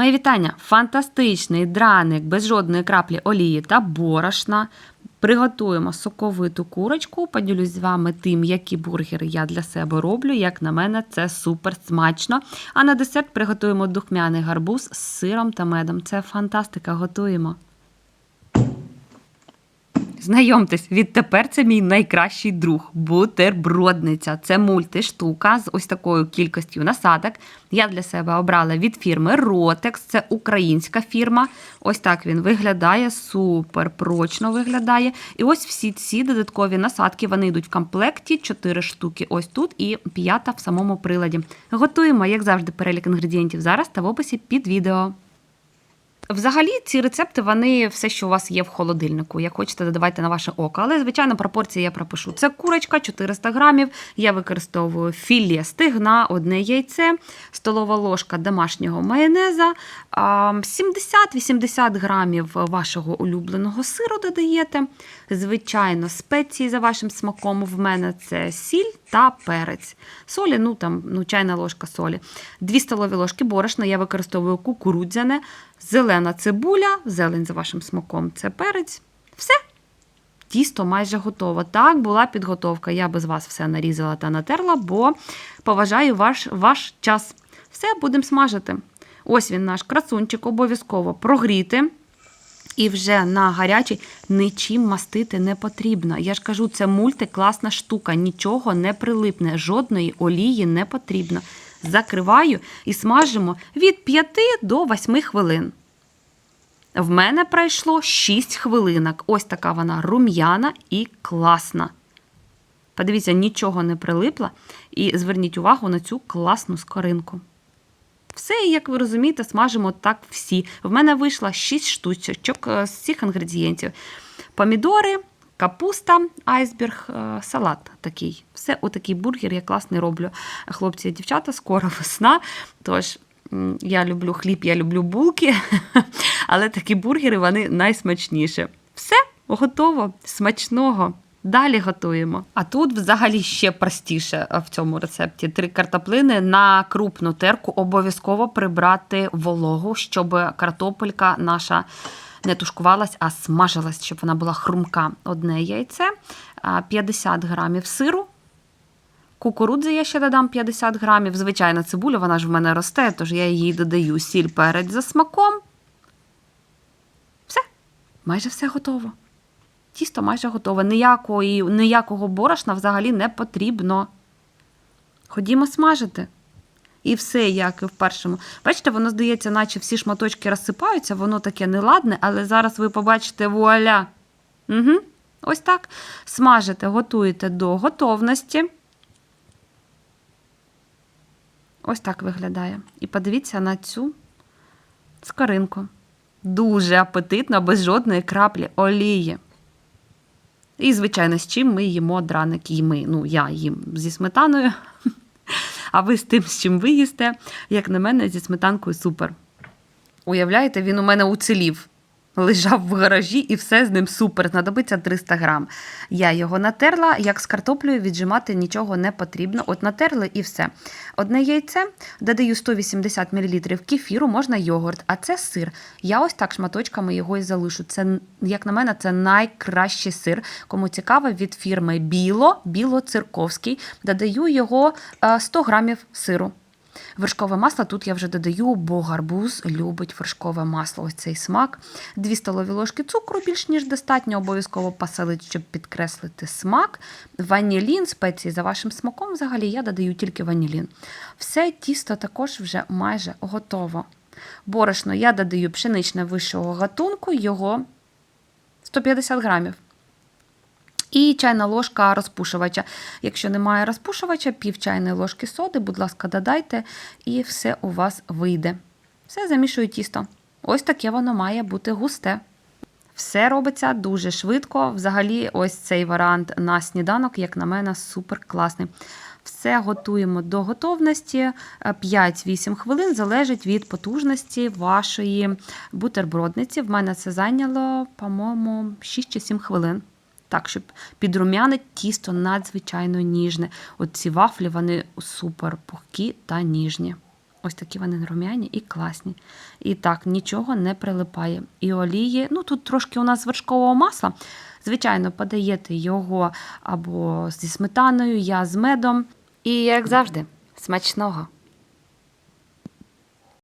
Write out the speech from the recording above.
Мої вітання! Фантастичний драник без жодної краплі олії та борошна. Приготуємо соковиту курочку. Поділюсь з вами тим, які бургери я для себе роблю. Як на мене, це супер смачно. А на десерт приготуємо духмяний гарбуз з сиром та медом. Це фантастика, готуємо. Знайомтесь, відтепер це мій найкращий друг бутербродниця. Це мультиштука з ось такою кількістю насадок. Я для себе обрала від фірми Rotex. Це українська фірма. Ось так він виглядає, супер прочно виглядає. І ось всі ці додаткові насадки вони йдуть в комплекті. Чотири штуки ось тут і п'ята в самому приладі. Готуємо, як завжди, перелік інгредієнтів зараз та в описі під відео. Взагалі, ці рецепти, вони все, що у вас є в холодильнику. Як хочете, додавайте на ваше око. Але, звичайно, пропорції я пропишу. Це курочка 400 грамів. Я використовую філе стигна, одне яйце, столова ложка домашнього майонеза, 70-80 грамів вашого улюбленого сиру додаєте. Звичайно, спеції за вашим смаком. В мене це сіль та перець. Солі, ну там ну, чайна ложка солі. Дві столові ложки борошна. Я використовую кукурудзяне, зелена цибуля, зелень за вашим смаком. Це перець. Все. Тісто майже готово. Так, була підготовка. Я без вас все нарізала та натерла, бо поважаю ваш, ваш час. Все, будемо смажити. Ось він наш красунчик, обов'язково прогріти. І вже на гарячий нічим мастити не потрібно. Я ж кажу, це мультикласна штука, нічого не прилипне, жодної олії не потрібно. Закриваю і смажимо від 5 до 8 хвилин. В мене пройшло 6 хвилинок. Ось така вона рум'яна і класна. Подивіться, нічого не прилипло. І зверніть увагу на цю класну скоринку. Все, як ви розумієте, смажимо так всі. В мене вийшло 6 штучок е, з цих інгредієнтів: помідори, капуста, айсберг, е, салат такий. Все, отакий бургер я класний роблю. Хлопці і дівчата, скоро весна. Тож я люблю хліб, я люблю булки, але такі бургери вони найсмачніші. Все, готово, смачного. Далі готуємо. А тут взагалі ще простіше в цьому рецепті. Три картоплини на крупну терку обов'язково прибрати вологу, щоб картопелька наша не тушкувалась, а смажилась, щоб вона була хрумка. Одне яйце, 50 грамів сиру. Кукурудзи я ще додам 50 грамів. Звичайна цибуля, вона ж в мене росте, тож я її додаю сіль перець за смаком. Все, майже все готово. Тісто майже готове. Ніякої, ніякого борошна взагалі не потрібно. Ходімо смажити. І все, як і в першому. Бачите, воно здається, наче всі шматочки розсипаються, воно таке неладне, але зараз ви побачите вуаля. Угу. Ось так. Смажите, готуєте до готовності. Ось так виглядає. І подивіться на цю скоринку. Дуже апетитно, без жодної краплі олії. І, звичайно, з чим ми їмо драник і ми. Ну, я їм зі сметаною, а ви з тим, з чим ви їсте, як на мене, зі сметанкою супер. Уявляєте, він у мене уцілів. Лежав в гаражі і все з ним супер. Знадобиться 300 грам. Я його натерла, як з картоплею віджимати нічого не потрібно. От натерли і все. Одне яйце, додаю 180 мл кефіру, можна йогурт, а це сир. Я ось так шматочками його і залишу. Це, як на мене, це найкращий сир. Кому цікаво, від фірми Біло, Біло-Цирковський. Додаю його е, 100 грамів сиру. Вершкове масло тут я вже додаю, бо гарбуз любить вершкове масло. Ось цей смак. Дві столові ложки цукру більш ніж достатньо, обов'язково посолити, щоб підкреслити смак. Ванілін, спеції за вашим смаком. Взагалі я додаю тільки ванілін. Все тісто також вже майже готово. Борошно я додаю пшеничне вищого гатунку, його 150 грамів. І чайна ложка розпушувача. Якщо немає розпушувача, пів чайної ложки соди, будь ласка, додайте, і все у вас вийде. Все замішую тісто. Ось таке воно має бути густе. Все робиться дуже швидко. Взагалі, ось цей варіант на сніданок, як на мене, супер класний. Все готуємо до готовності. 5-8 хвилин залежить від потужності вашої бутербродниці. В мене це зайняло, по-моєму, 6 чи 7 хвилин. Так, щоб підрум'яне тісто надзвичайно ніжне. От ці вафлі вони супер пухкі та ніжні. Ось такі вони рум'яні і класні. І так, нічого не прилипає. І олії, ну тут трошки у нас вершкового масла. Звичайно, подаєте його або зі сметаною, я з медом. І як завжди, смачного!